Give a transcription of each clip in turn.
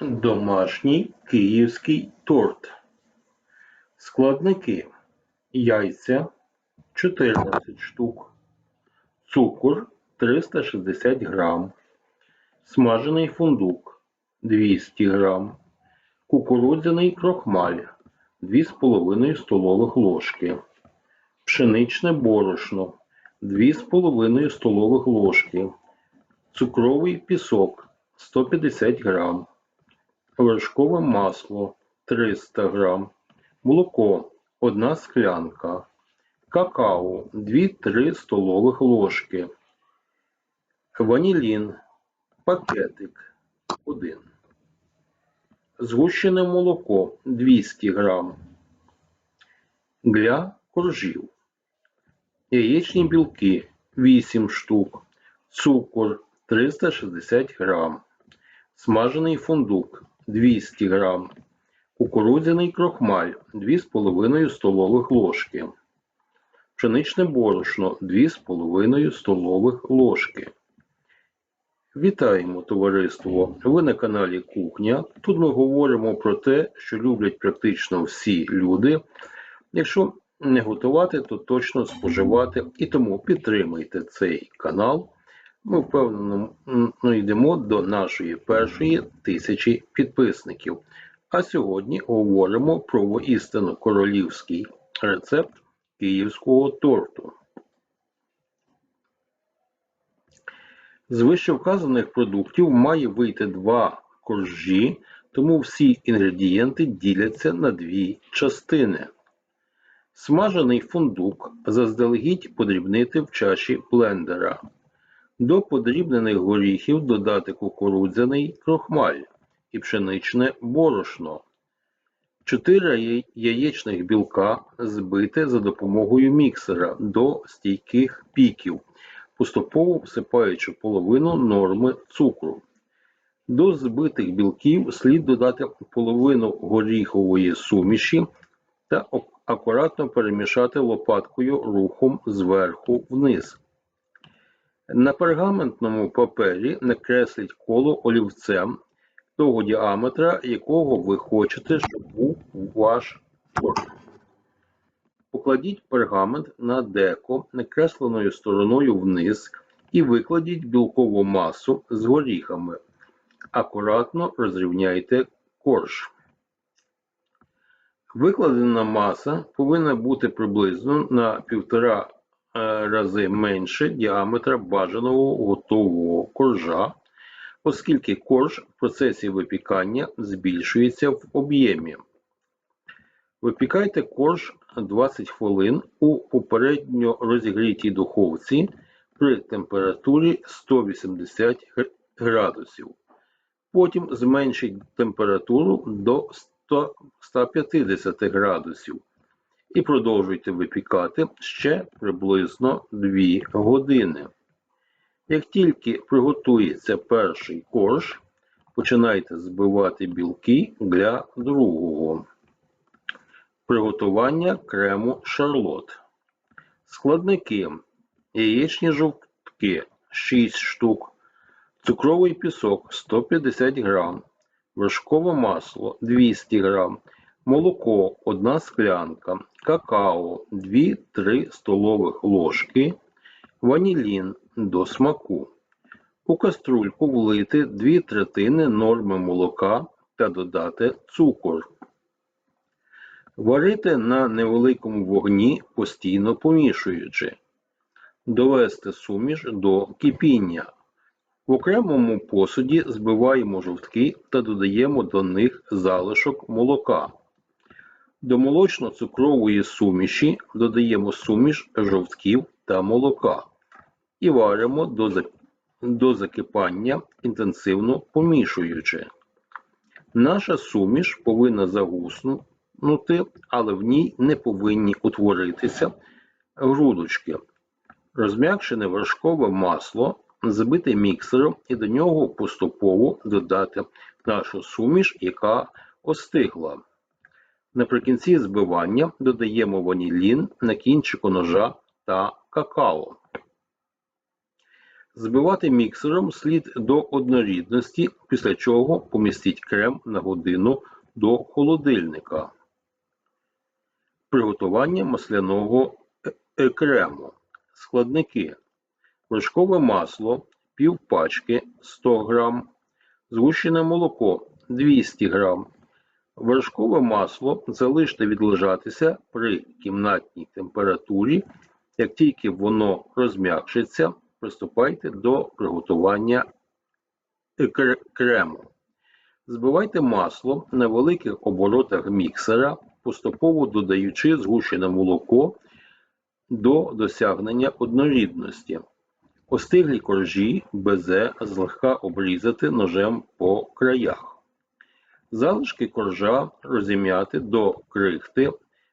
Домашній київський торт. Складники: яйця 14 штук, цукор 360 грам, смажений фундук 200 грам, кукурудзяний крохмаль 2,5 столових ложки, пшеничне борошно 2,5 столових ложки, цукровий пісок 150 грам вершкове масло 300 грам, молоко 1 склянка, какао 2-3 столових ложки, ванілін пакетик 1, згущене молоко 200 грам, для коржів, яєчні білки 8 штук, цукор 360 грам, смажений фундук 200 грам, кукурудзяний крохмаль 2,5 столових ложки, пшеничне борошно 2,5 столових ложки. Вітаємо товариство! Ви на каналі Кухня. Тут ми говоримо про те, що люблять практично всі люди. Якщо не готувати, то точно споживати. І тому підтримайте цей канал. Ми впевнено м, йдемо до нашої першої тисячі підписників. А сьогодні говоримо про воістину королівський рецепт київського торту. З вищевказаних продуктів має вийти два коржі, тому всі інгредієнти діляться на дві частини. Смажений фундук заздалегідь подрібнити в чаші блендера. До подрібнених горіхів додати кукурудзяний крохмаль і пшеничне борошно. 4 яєчних білка збити за допомогою міксера до стійких піків, поступово всипаючи половину норми цукру. До збитих білків слід додати половину горіхової суміші та акуратно перемішати лопаткою рухом зверху вниз. На пергаментному папері накресліть коло олівцем того діаметра, якого ви хочете, щоб був ваш торт. Покладіть пергамент на деко накресленою стороною вниз і викладіть білкову масу з горіхами. Акуратно розрівняйте корж. Викладена маса повинна бути приблизно на 1,5 Е, рази менше діаметра бажаного готового коржа, оскільки корж в процесі випікання збільшується в об'ємі. Випікайте корж 20 хвилин у попередньо розігрітій духовці при температурі 180 градусів. Потім зменшіть температуру до 150 градусів і продовжуйте випікати ще приблизно 2 години. Як тільки приготується перший корж, починайте збивати білки для другого. Приготування крему шарлот. Складники: яєчні жовтки 6 штук, цукровий пісок 150 г, вершкове масло 200 г, молоко – 1 склянка, какао – 2-3 столових ложки, ванілін до смаку. У каструльку влити 2 третини норми молока та додати цукор. Варити на невеликому вогні, постійно помішуючи. Довести суміш до кипіння. В окремому посуді збиваємо жовтки та додаємо до них залишок молока. До молочно-цукрової суміші додаємо суміш жовтків та молока і варимо до закипання, інтенсивно помішуючи. Наша суміш повинна загуснути, але в ній не повинні утворитися грудочки. Розм'якшене вершкове масло збите міксером і до нього поступово додати нашу суміш, яка остигла. Наприкінці збивання додаємо ванілін на кінчику ножа та какао. Збивати міксером слід до однорідності, після чого помістіть крем на годину до холодильника. Приготування масляного е- е- крему. Складники. Вершкове масло пів пачки 100 г, згущене молоко 200 г. Вершкове масло залиште відлежатися при кімнатній температурі. Як тільки воно розм'якшиться, приступайте до приготування крему. Збивайте масло на великих оборотах міксера, поступово додаючи згущене молоко до досягнення однорідності. Остиглі коржі безе злегка обрізати ножем по краях. Залишки коржа розім'яти до крихти,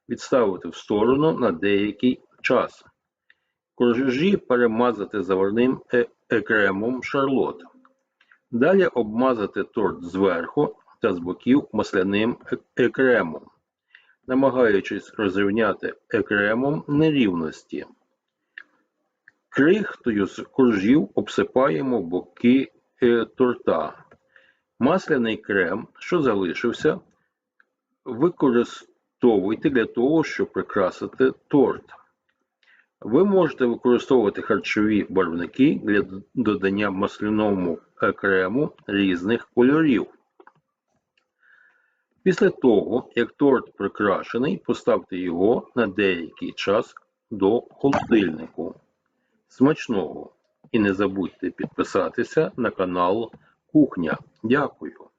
відставити в сторону на деякий час. Коржі перемазати заварним е- екремом шарлот. Далі обмазати торт зверху та з боків масляним е- екремом, намагаючись розрівняти екремом нерівності. Крихтою з коржів обсипаємо боки е, торта. Масляний крем, що залишився, використовуйте для того, щоб прикрасити торт. Ви можете використовувати харчові барвники для додання масляному е, крему різних кольорів. Після того, як торт прикрашений, поставте його на деякий час до холодильнику. Смачного! І не забудьте підписатися на канал Кухня. Дякую!